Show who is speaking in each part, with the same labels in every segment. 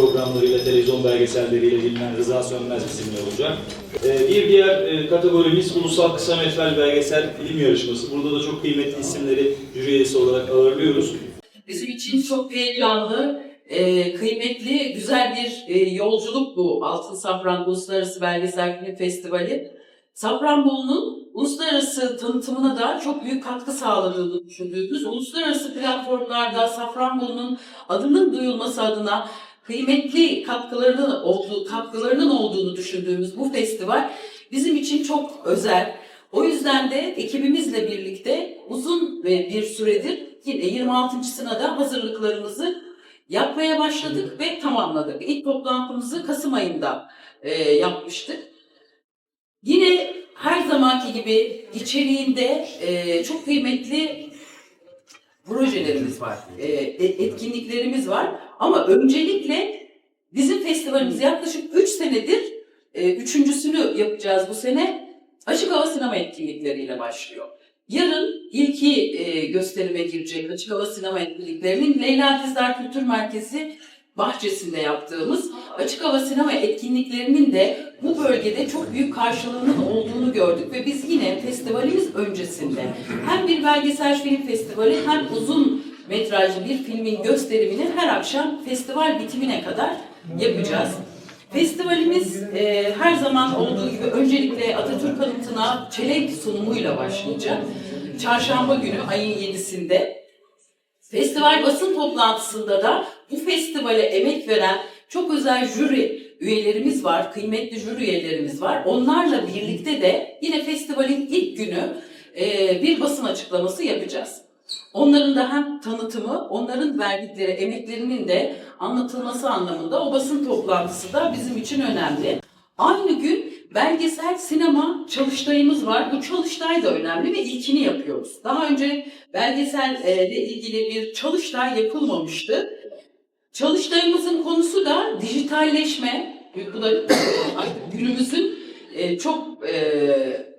Speaker 1: programlarıyla, televizyon belgeselleriyle bilinen Rıza Sönmez bizimle olacak. Ee, bir diğer e, kategorimiz Ulusal Kısa Metraj Belgesel Film Yarışması. Burada da çok kıymetli isimleri jüri üyesi olarak ağırlıyoruz.
Speaker 2: Bizim için çok heyecanlı, e, kıymetli, güzel bir e, yolculuk bu Altın Safran Uluslararası Belgesel Film Festivali. Safranbolu'nun uluslararası tanıtımına da çok büyük katkı sağladığını düşündüğümüz, uluslararası platformlarda Safranbolu'nun adının duyulması adına kıymetli katkılarının olduğu, katkılarının olduğunu düşündüğümüz bu festival bizim için çok özel. O yüzden de ekibimizle birlikte uzun bir süredir yine 26.sına da hazırlıklarımızı yapmaya başladık ve tamamladık. İlk toplantımızı Kasım ayında e, yapmıştık. Yine her zamanki gibi içeriğinde e, çok kıymetli projelerimiz var, e, e- etkinliklerimiz var. Ama öncelikle bizim festivalimiz yaklaşık 3 senedir, e, üçüncüsünü yapacağız bu sene. Açık hava sinema etkinlikleriyle başlıyor. Yarın ilki e, gösterime girecek açık hava sinema etkinliklerinin Leyla Dizdar Kültür Merkezi bahçesinde yaptığımız açık hava sinema etkinliklerinin de bu bölgede çok büyük karşılığının olduğunu gördük ve biz yine festivalimiz öncesinde hem bir belgesel film festivali hem uzun metrajlı bir filmin gösterimini her akşam festival bitimine kadar yapacağız. Festivalimiz e, her zaman olduğu gibi öncelikle Atatürk anıtına çelenk sunumuyla başlayacak. Çarşamba günü ayın 7'sinde. Festival basın toplantısında da bu festivale emek veren çok özel jüri üyelerimiz var, kıymetli jüri üyelerimiz var. Onlarla birlikte de yine festivalin ilk günü e, bir basın açıklaması yapacağız. Onların da hem tanıtımı, onların verdikleri emeklerinin de anlatılması anlamında o basın toplantısı da bizim için önemli. Aynı gün belgesel sinema çalıştayımız var. Bu çalıştay da önemli ve ilkini yapıyoruz. Daha önce belgeselle ilgili bir çalıştay yapılmamıştı. Çalıştayımızın konusu da dijitalleşme. Bu da günümüzün e, çok e,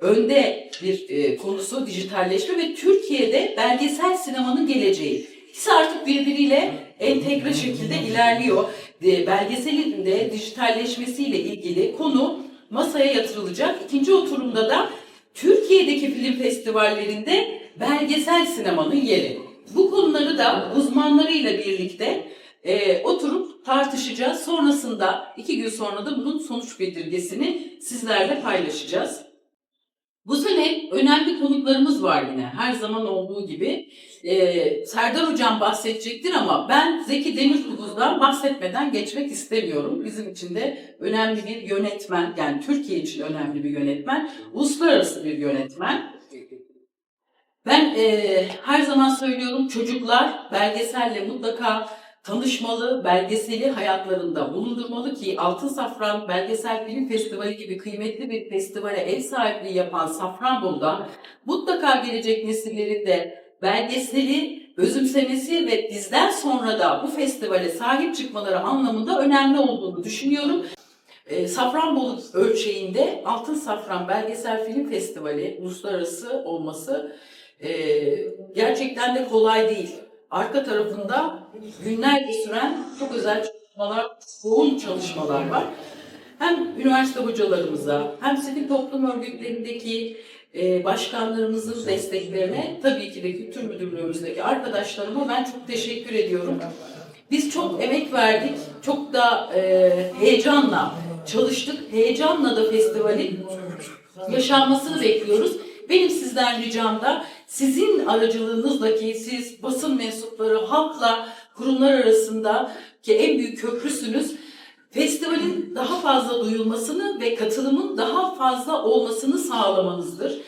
Speaker 2: önde bir e, konusu dijitalleşme ve Türkiye'de belgesel sinemanın geleceği. İkisi artık birbiriyle entegre şekilde ilerliyor. E, belgeselin de dijitalleşmesiyle ilgili konu masaya yatırılacak. İkinci oturumda da Türkiye'deki film festivallerinde belgesel sinemanın yeri. Bu konuları da uzmanlarıyla birlikte e, oturup tartışacağız. Sonrasında iki gün sonra da bunun sonuç bildirgesini sizlerle paylaşacağız. Bu sene önemli konuklarımız var yine her zaman olduğu gibi. Ee, Serdar Hocam bahsedecektir ama ben Zeki Demirkubuz'dan bahsetmeden geçmek istemiyorum. Bizim için de önemli bir yönetmen, yani Türkiye için önemli bir yönetmen, uluslararası bir yönetmen. Ben e, her zaman söylüyorum çocuklar belgeselle mutlaka tanışmalı, belgeseli hayatlarında bulundurmalı ki Altın Safran Belgesel Film Festivali gibi kıymetli bir festivale ev sahipliği yapan Safranbolu'da mutlaka gelecek nesillerin de belgeseli özümsemesi ve bizden sonra da bu festivale sahip çıkmaları anlamında önemli olduğunu düşünüyorum. E, Safranbolu ölçeğinde Altın Safran Belgesel Film Festivali uluslararası olması e, gerçekten de kolay değil. Arka tarafında günlerce süren çok özel çalışmalar, yoğun çalışmalar var. Hem üniversite hocalarımıza hem sivil toplum örgütlerindeki e, başkanlarımızın desteklerine tabii ki de kültür müdürlüğümüzdeki arkadaşlarıma ben çok teşekkür ediyorum. Biz çok emek verdik, çok da e, heyecanla çalıştık. Heyecanla da festivalin yaşanmasını bekliyoruz. Benim sizden ricam da sizin aracılığınızla ki siz basın mensupları halkla kurumlar arasında ki en büyük köprüsünüz festivalin daha fazla duyulmasını ve katılımın daha fazla olmasını sağlamanızdır.